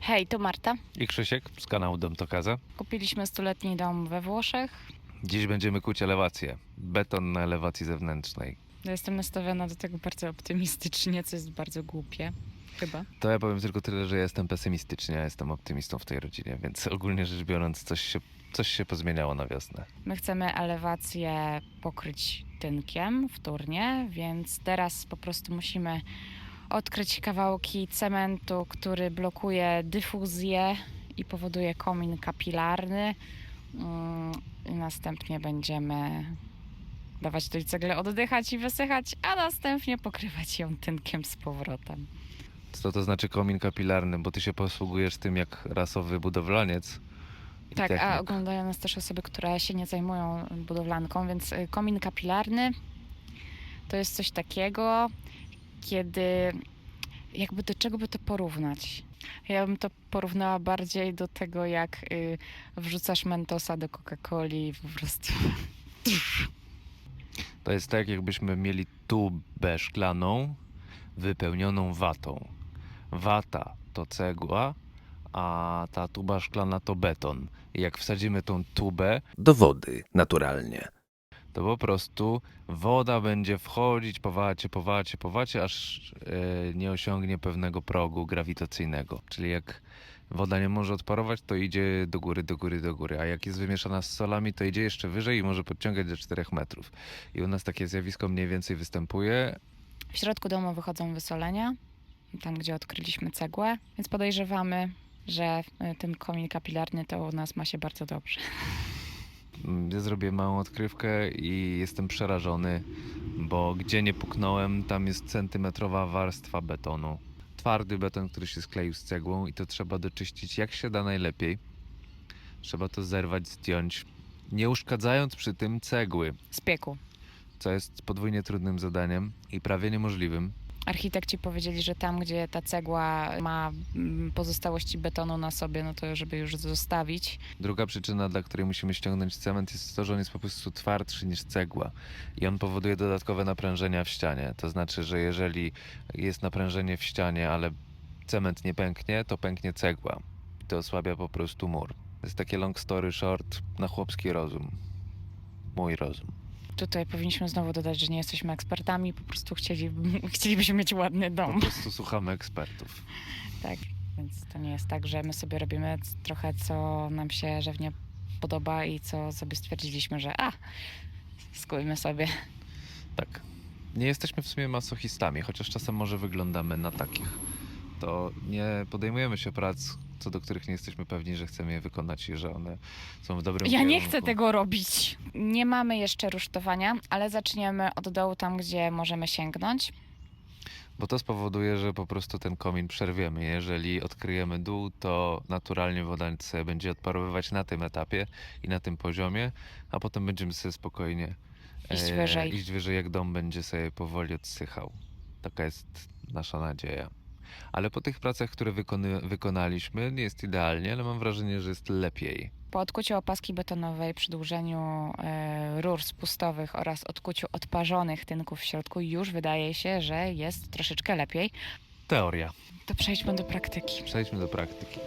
Hej, to Marta. I Krzysiek z kanału Dom Tokaza. Kupiliśmy stuletni dom we Włoszech. Dziś będziemy kuć elewację. Beton na elewacji zewnętrznej. Ja Jestem nastawiona do tego bardzo optymistycznie, co jest bardzo głupie. Chyba. To ja powiem tylko tyle, że ja jestem pesymistyczny, ja jestem optymistą w tej rodzinie, więc ogólnie rzecz biorąc coś się, coś się pozmieniało na wiosnę. My chcemy elewację pokryć tynkiem wtórnie, więc teraz po prostu musimy odkryć kawałki cementu, który blokuje dyfuzję i powoduje komin kapilarny. Mm, I następnie będziemy dawać tej cegle oddychać i wysychać, a następnie pokrywać ją tynkiem z powrotem. Co to znaczy komin kapilarny, bo ty się posługujesz tym jak rasowy budowlaniec. Tak, a technik. oglądają nas też osoby, które się nie zajmują budowlanką, więc y, komin kapilarny to jest coś takiego, kiedy jakby do czego by to porównać? Ja bym to porównała bardziej do tego, jak y, wrzucasz mentosa do Coca-Coli i po prostu To jest tak, jakbyśmy mieli tubę szklaną wypełnioną watą. Wata to cegła, a ta tuba szklana to beton. I jak wsadzimy tą tubę, do wody naturalnie. To po prostu woda będzie wchodzić po wacie, po wacie, po wacie, aż e, nie osiągnie pewnego progu grawitacyjnego. Czyli jak woda nie może odparować, to idzie do góry, do góry, do góry. A jak jest wymieszana z solami, to idzie jeszcze wyżej i może podciągać do 4 metrów. I u nas takie zjawisko mniej więcej występuje. w środku domu wychodzą wysolenia, tam gdzie odkryliśmy cegłę, więc podejrzewamy, że y, ten komin kapilarny to u nas ma się bardzo dobrze. Ja zrobię małą odkrywkę i jestem przerażony, bo gdzie nie puknąłem, tam jest centymetrowa warstwa betonu. Twardy beton, który się skleił z cegłą i to trzeba doczyścić jak się da najlepiej. Trzeba to zerwać, zdjąć, nie uszkadzając przy tym cegły, Z pieku. co jest podwójnie trudnym zadaniem i prawie niemożliwym. Architekci powiedzieli, że tam, gdzie ta cegła ma mm, pozostałości betonu na sobie, no to żeby już zostawić. Druga przyczyna, dla której musimy ściągnąć cement, jest to, że on jest po prostu twardszy niż cegła i on powoduje dodatkowe naprężenia w ścianie. To znaczy, że jeżeli jest naprężenie w ścianie, ale cement nie pęknie, to pęknie cegła. To osłabia po prostu mur. To jest takie long story short na chłopski rozum. Mój rozum. Tutaj powinniśmy znowu dodać, że nie jesteśmy ekspertami, po prostu chcieli, chcielibyśmy mieć ładny Po dom. prostu słuchamy ekspertów. Tak, więc to nie jest tak, że my sobie robimy trochę, co nam się żywnie podoba i co sobie stwierdziliśmy, że a, skójmy sobie. Tak. Nie jesteśmy w sumie masochistami, chociaż czasem może wyglądamy na takich. To nie podejmujemy się prac, co do których nie jesteśmy pewni, że chcemy je wykonać i że one są w dobrym Ja nie kierunku. chcę tego robić. Nie mamy jeszcze rusztowania, ale zaczniemy od dołu tam, gdzie możemy sięgnąć. Bo to spowoduje, że po prostu ten komin przerwiemy. Jeżeli odkryjemy dół, to naturalnie woda sobie będzie odparowywać na tym etapie i na tym poziomie, a potem będziemy sobie spokojnie Iść wyżej. iść wyżej, jak dom będzie sobie powoli odsychał. Taka jest nasza nadzieja. Ale po tych pracach, które wykony, wykonaliśmy, nie jest idealnie, ale mam wrażenie, że jest lepiej. Po odkuciu opaski betonowej, przedłużeniu e, rur spustowych oraz odkuciu odparzonych tynków w środku już wydaje się, że jest troszeczkę lepiej. Teoria. To przejdźmy do praktyki. Przejdźmy do praktyki.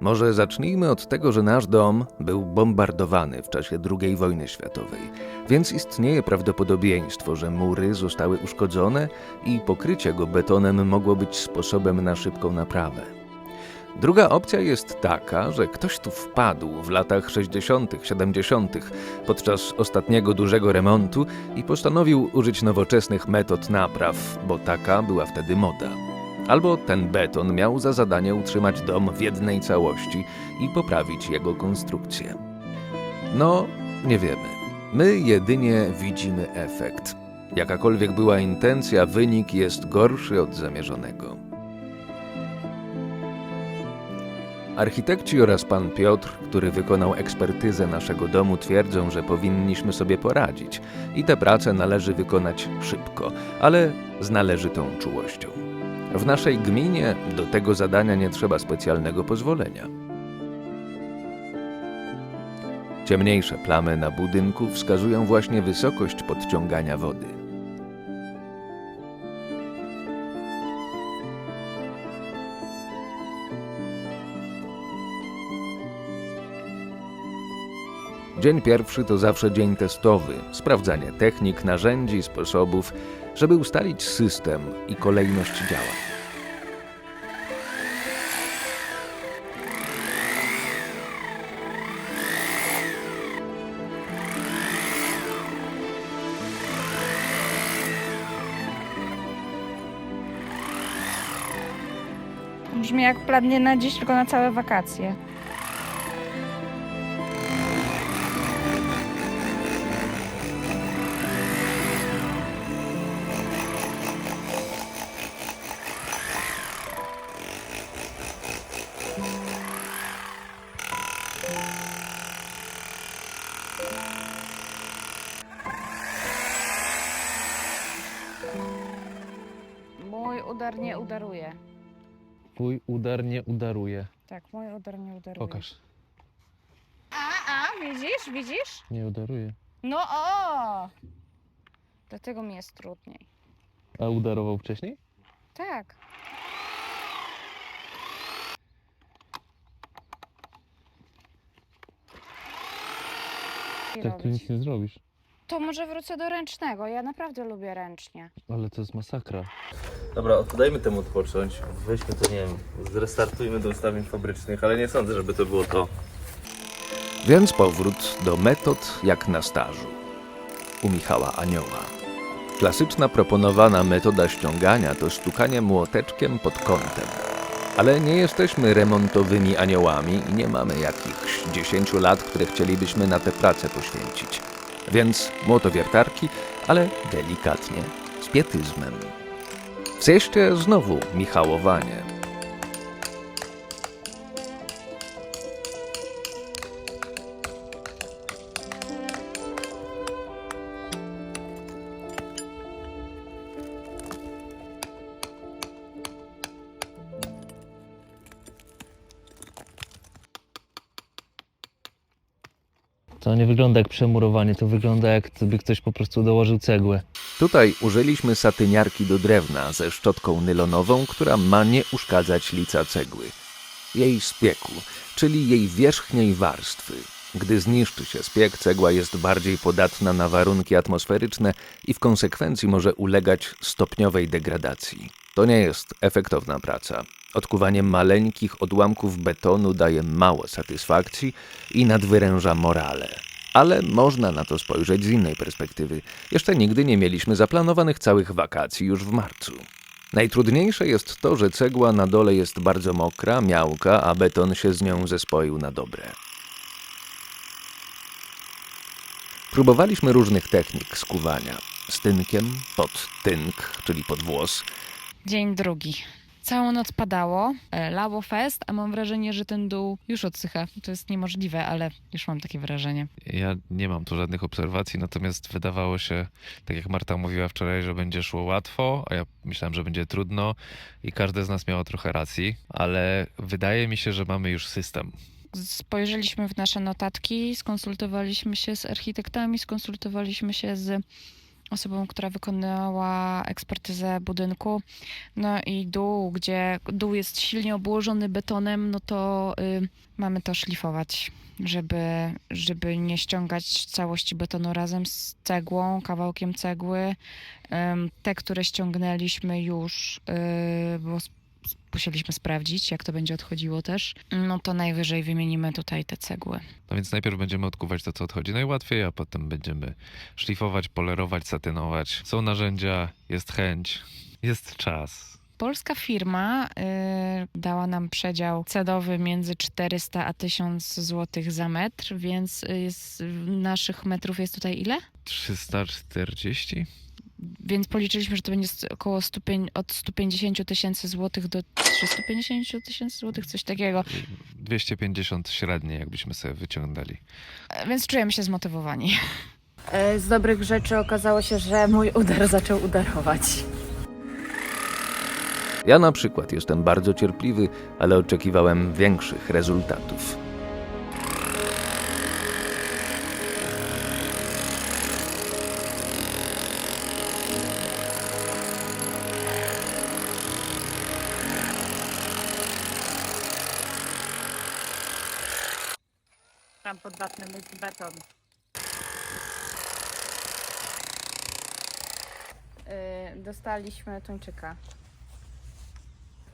Może zacznijmy od tego, że nasz dom był bombardowany w czasie II wojny światowej, więc istnieje prawdopodobieństwo, że mury zostały uszkodzone i pokrycie go betonem mogło być sposobem na szybką naprawę. Druga opcja jest taka, że ktoś tu wpadł w latach 60., 70., podczas ostatniego dużego remontu i postanowił użyć nowoczesnych metod napraw, bo taka była wtedy moda. Albo ten beton miał za zadanie utrzymać dom w jednej całości i poprawić jego konstrukcję. No, nie wiemy. My jedynie widzimy efekt. Jakakolwiek była intencja, wynik jest gorszy od zamierzonego. Architekci oraz pan Piotr, który wykonał ekspertyzę naszego domu, twierdzą, że powinniśmy sobie poradzić i te prace należy wykonać szybko, ale z należytą czułością. W naszej gminie do tego zadania nie trzeba specjalnego pozwolenia. Ciemniejsze plamy na budynku wskazują właśnie wysokość podciągania wody. Dzień pierwszy to zawsze dzień testowy, sprawdzanie technik, narzędzi, sposobów, żeby ustalić system i kolejność działań. Brzmi jak plan na dziś, tylko na całe wakacje. Tak, mój udar nie udaruje. Pokaż. A, a, widzisz, widzisz? Nie udaruje. No o! Dlatego mi jest trudniej. A udarował wcześniej? Tak. I Tak tu robić. nic nie zrobisz. To może wrócę do ręcznego. Ja naprawdę lubię ręcznie. Ale to jest masakra. Dobra, dajmy temu odpocząć. Weźmy to, nie wiem, zrestartujmy do ustawień fabrycznych, ale nie sądzę, żeby to było to. Więc powrót do metod jak na stażu. U Michała Anioła. Klasyczna proponowana metoda ściągania to stukanie młoteczkiem pod kątem. Ale nie jesteśmy remontowymi aniołami i nie mamy jakichś 10 lat, które chcielibyśmy na tę pracę poświęcić. Więc młotowiertarki, ale delikatnie, z pietyzmem. Zjeście znowu Michałowanie. To nie wygląda jak przemurowanie, to wygląda jak gdyby ktoś po prostu dołożył cegłę. Tutaj użyliśmy satyniarki do drewna ze szczotką nylonową, która ma nie uszkadzać lica cegły. Jej spieku, czyli jej wierzchniej warstwy. Gdy zniszczy się spiek, cegła jest bardziej podatna na warunki atmosferyczne i w konsekwencji może ulegać stopniowej degradacji. To nie jest efektowna praca. Odkuwanie maleńkich odłamków betonu daje mało satysfakcji i nadwyręża morale. Ale można na to spojrzeć z innej perspektywy. Jeszcze nigdy nie mieliśmy zaplanowanych całych wakacji już w marcu. Najtrudniejsze jest to, że cegła na dole jest bardzo mokra, miałka, a beton się z nią zespoił na dobre. Próbowaliśmy różnych technik skuwania. Z tynkiem, pod tynk, czyli pod włos, Dzień drugi. Całą noc padało, e, lało fest, a mam wrażenie, że ten dół już odsycha. To jest niemożliwe, ale już mam takie wrażenie. Ja nie mam tu żadnych obserwacji, natomiast wydawało się, tak jak Marta mówiła wczoraj, że będzie szło łatwo, a ja myślałem, że będzie trudno i każde z nas miało trochę racji, ale wydaje mi się, że mamy już system. Spojrzeliśmy w nasze notatki, skonsultowaliśmy się z architektami, skonsultowaliśmy się z osobą, która wykonała ekspertyzę budynku. No i dół, gdzie dół jest silnie obłożony betonem, no to y, mamy to szlifować, żeby, żeby nie ściągać całości betonu razem z cegłą, kawałkiem cegły. Ym, te, które ściągnęliśmy już, y, bo musieliśmy sprawdzić, jak to będzie odchodziło też, no to najwyżej wymienimy tutaj te cegły. No więc najpierw będziemy odkuwać to, co odchodzi najłatwiej, a potem będziemy szlifować, polerować, satynować. Są narzędzia, jest chęć, jest czas. Polska firma y, dała nam przedział cenowy między 400 a 1000 zł za metr, więc y, z naszych metrów jest tutaj ile? 340? Więc policzyliśmy, że to będzie około 100, pię- od 150 tysięcy złotych do 350 tysięcy złotych, coś takiego. 250 średnie, jakbyśmy sobie wyciągnęli. E, Więc czujemy się zmotywowani. E, Z dobrych rzeczy okazało się, że mój udar zaczął udarować. Ja na przykład jestem bardzo cierpliwy, ale oczekiwałem większych rezultatów. Dostaliśmy tuńczyka.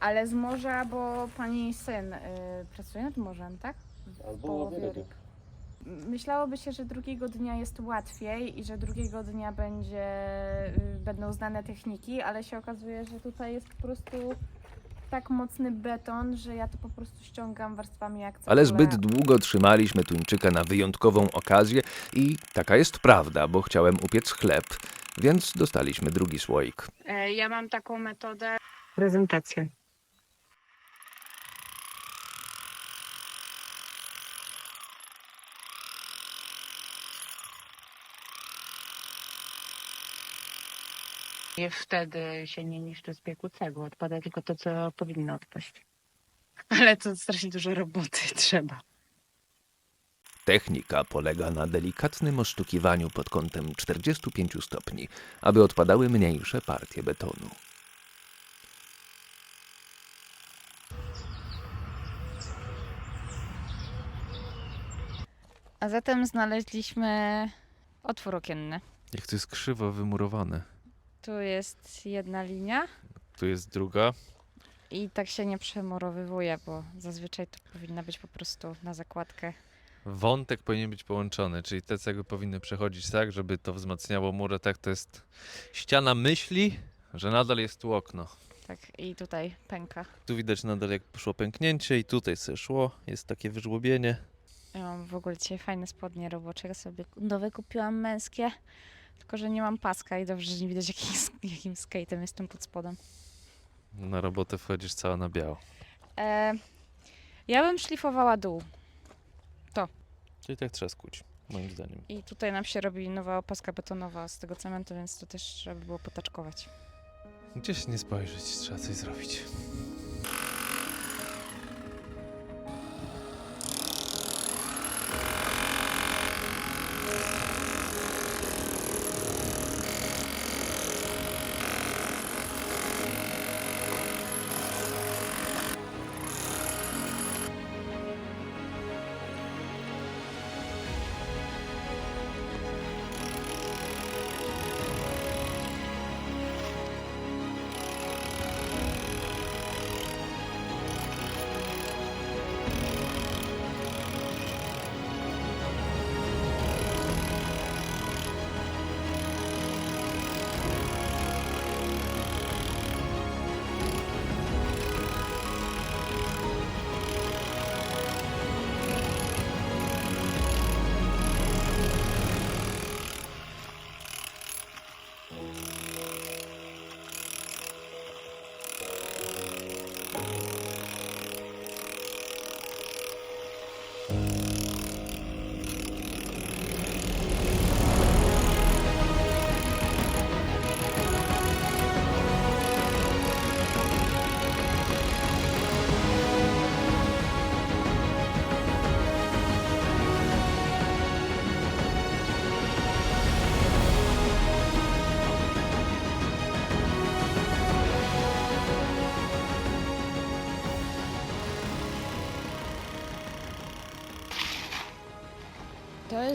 Ale z morza, bo pani syn yy, pracuje nad morzem, tak? Ryb. Myślałoby się, że drugiego dnia jest łatwiej i że drugiego dnia będzie, y, będą znane techniki, ale się okazuje, że tutaj jest po prostu tak mocny beton, że ja to po prostu ściągam warstwami jak Ale zbyt długo trzymaliśmy tuńczyka na wyjątkową okazję i taka jest prawda, bo chciałem upiec chleb, więc dostaliśmy drugi słoik. E, Ja mam taką metodę. prezentację. I wtedy się nie niszczy z pieku cegły, odpada tylko to, co powinno odpaść. Ale to strasznie dużo roboty trzeba. Technika polega na delikatnym osztukiwaniu pod kątem 45 stopni, aby odpadały mniejsze partie betonu. A zatem znaleźliśmy otwór okienny. Jak to jest krzywo wymurowane. Tu jest jedna linia Tu jest druga. i tak się nie przemurowywuje, bo zazwyczaj to powinna być po prostu na zakładkę. Wątek powinien być połączony, czyli te cegły powinny przechodzić tak, żeby to wzmacniało murę. Tak to jest ściana myśli, że nadal jest tu okno. Tak, i tutaj pęka. Tu widać nadal jak poszło pęknięcie i tutaj sobie szło. Jest takie wyżłobienie. Ja mam w ogóle dzisiaj fajne spodnie robocze. Ja sobie nowe kupiłam męskie, tylko że nie mam paska i dobrze, że nie widać jakim, jakim skate'em jestem pod spodem. Na robotę wchodzisz cała na biało. E, ja bym szlifowała dół. Czyli tak trzeba skuć, moim zdaniem. I tutaj nam się robi nowa opaska betonowa z tego cementu, więc to też trzeba by było potaczkować. Gdzieś nie spojrzeć, trzeba coś zrobić.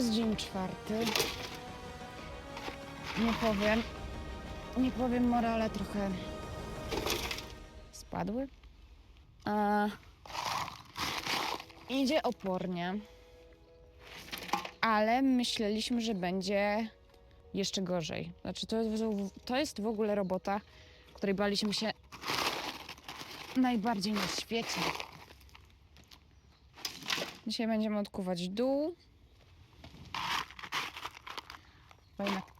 Jest dzień czwarty. Nie powiem. Nie powiem, morale trochę spadły. A, idzie opornie. Ale myśleliśmy, że będzie jeszcze gorzej. Znaczy, to jest, to jest w ogóle robota, której baliśmy się najbardziej na świecie. Dzisiaj będziemy odkuwać dół.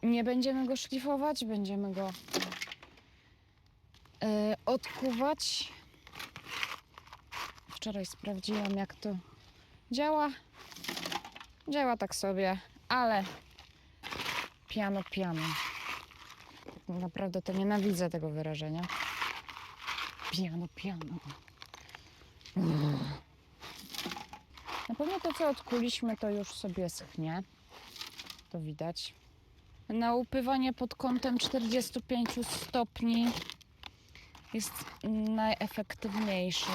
Nie będziemy go szlifować, będziemy go e, odkuwać. Wczoraj sprawdziłam, jak to działa. Działa tak sobie, ale piano, piano. Tak Naprawdę to nienawidzę tego wyrażenia. Piano, piano. Na pewno to, co odkuliśmy, to już sobie schnie. To widać. Na upywanie pod kątem 45 stopni jest najefektywniejszy.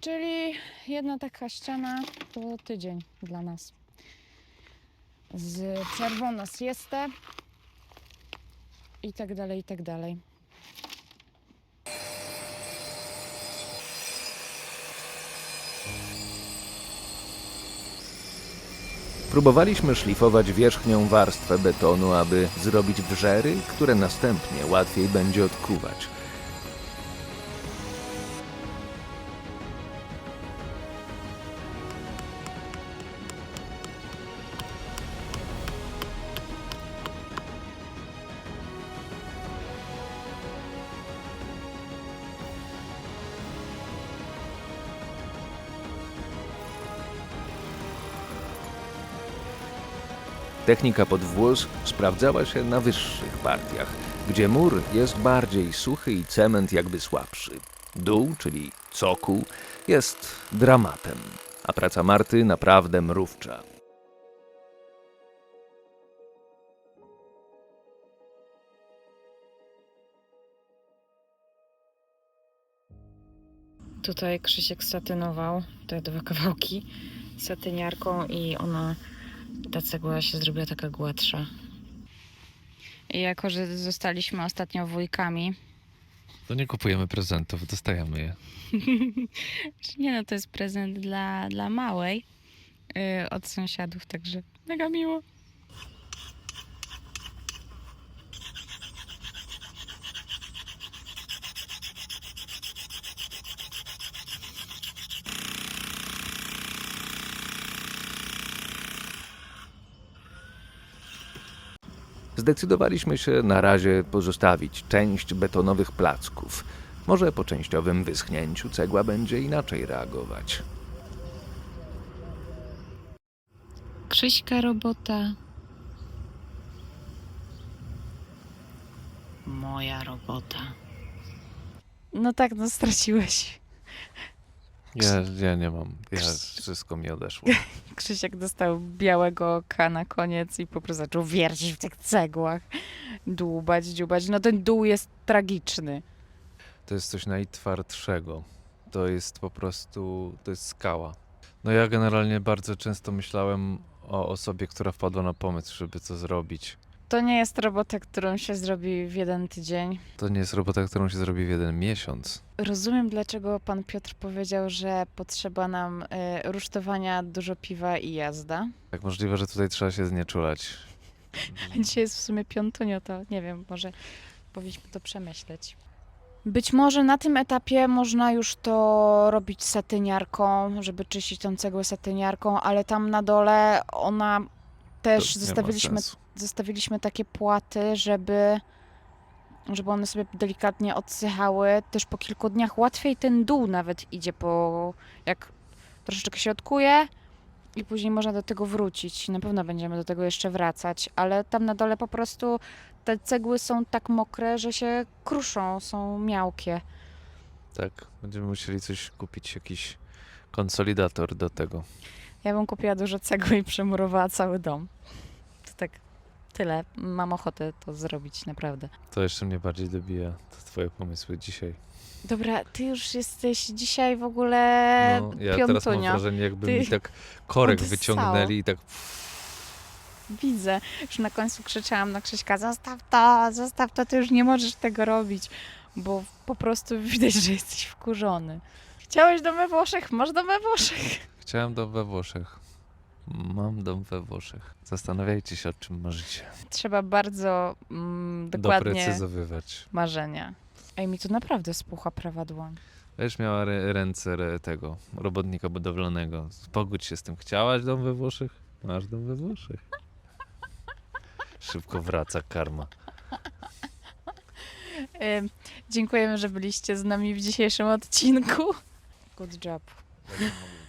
Czyli jedna taka ściana to tydzień dla nas. Z przerwą na siestę i tak dalej, i tak dalej. Próbowaliśmy szlifować wierzchnią warstwę betonu, aby zrobić wrzery, które następnie łatwiej będzie odkuwać. Technika pod włos sprawdzała się na wyższych partiach, gdzie mur jest bardziej suchy i cement jakby słabszy. Dół, czyli cokół, jest dramatem, a praca Marty naprawdę mrówcza. Tutaj Krzysiek satynował te dwa kawałki satyniarką i ona, ta cegła się zrobiła taka gładsza. I jako, że zostaliśmy ostatnio wujkami, To nie kupujemy prezentów, dostajemy je. nie no, to jest prezent dla, dla małej yy, od sąsiadów, także mega miło. Zdecydowaliśmy się na razie pozostawić część betonowych placków. Może po częściowym wyschnięciu cegła będzie inaczej reagować. Krzyśka robota. Moja robota. No tak, no straciłeś. Ja, ja nie mam. Ja, wszystko mi odeszło. Krzysiek dostał białego oka na koniec i po prostu zaczął wiercić w tych cegłach. Dłubać, dziubać. No ten dół jest tragiczny. To jest coś najtwardszego. To jest po prostu, to jest skała. No ja generalnie bardzo często myślałem o osobie, która wpadła na pomysł, żeby to zrobić. To nie jest robota, którą się zrobi w jeden tydzień. To nie jest robota, którą się zrobi w jeden miesiąc. Rozumiem, dlaczego pan Piotr powiedział, że potrzeba nam y, rusztowania, dużo piwa i jazda. Jak możliwe, że tutaj trzeba się znieczulać. Dzisiaj jest w sumie piątunio, to nie wiem, może powinniśmy to przemyśleć. Być może na tym etapie można już to robić satyniarką, żeby czyścić tą cegłę satyniarką, ale tam na dole ona też zostawiliśmy, zostawiliśmy takie płaty, żeby, żeby one sobie delikatnie odsychały. Też po kilku dniach łatwiej ten dół nawet idzie, po jak troszeczkę się odkuje i później można do tego wrócić. Na pewno będziemy do tego jeszcze wracać, ale tam na dole po prostu te cegły są tak mokre, że się kruszą, są miałkie. Tak, będziemy musieli coś kupić, jakiś konsolidator do tego. Ja bym kupiła dużo cegły i przemurowała cały dom. To tak tyle. Mam ochotę to zrobić, naprawdę. To jeszcze mnie bardziej dobija, to twoje pomysły dzisiaj. Dobra, ty już jesteś dzisiaj w ogóle No, ja teraz mam wrażenie, jakby Ty mi tak korek odessało. wyciągnęli i tak Widzę, już na końcu krzyczałam na Krzyśka, zostaw to, zostaw to, ty już nie możesz tego robić, bo po prostu widać, że jesteś wkurzony. Chciałeś dom we Włoszech, masz dom we Włoszech. Chciałem dom we Włoszech. Mam dom we Włoszech. Zastanawiajcie się, o czym marzycie. Trzeba bardzo mm, dokładnie Doprecyzowywać. marzenia. Ej, mi to naprawdę spucha prawa dłoń. Będziesz miała rę- ręce re- tego robotnika budowlanego. Pogódź się z tym. Chciałaś dom we Włoszech? Masz dom we Włoszech. Szybko wraca karma. Ym, dziękujemy, że byliście z nami w dzisiejszym odcinku. Good job.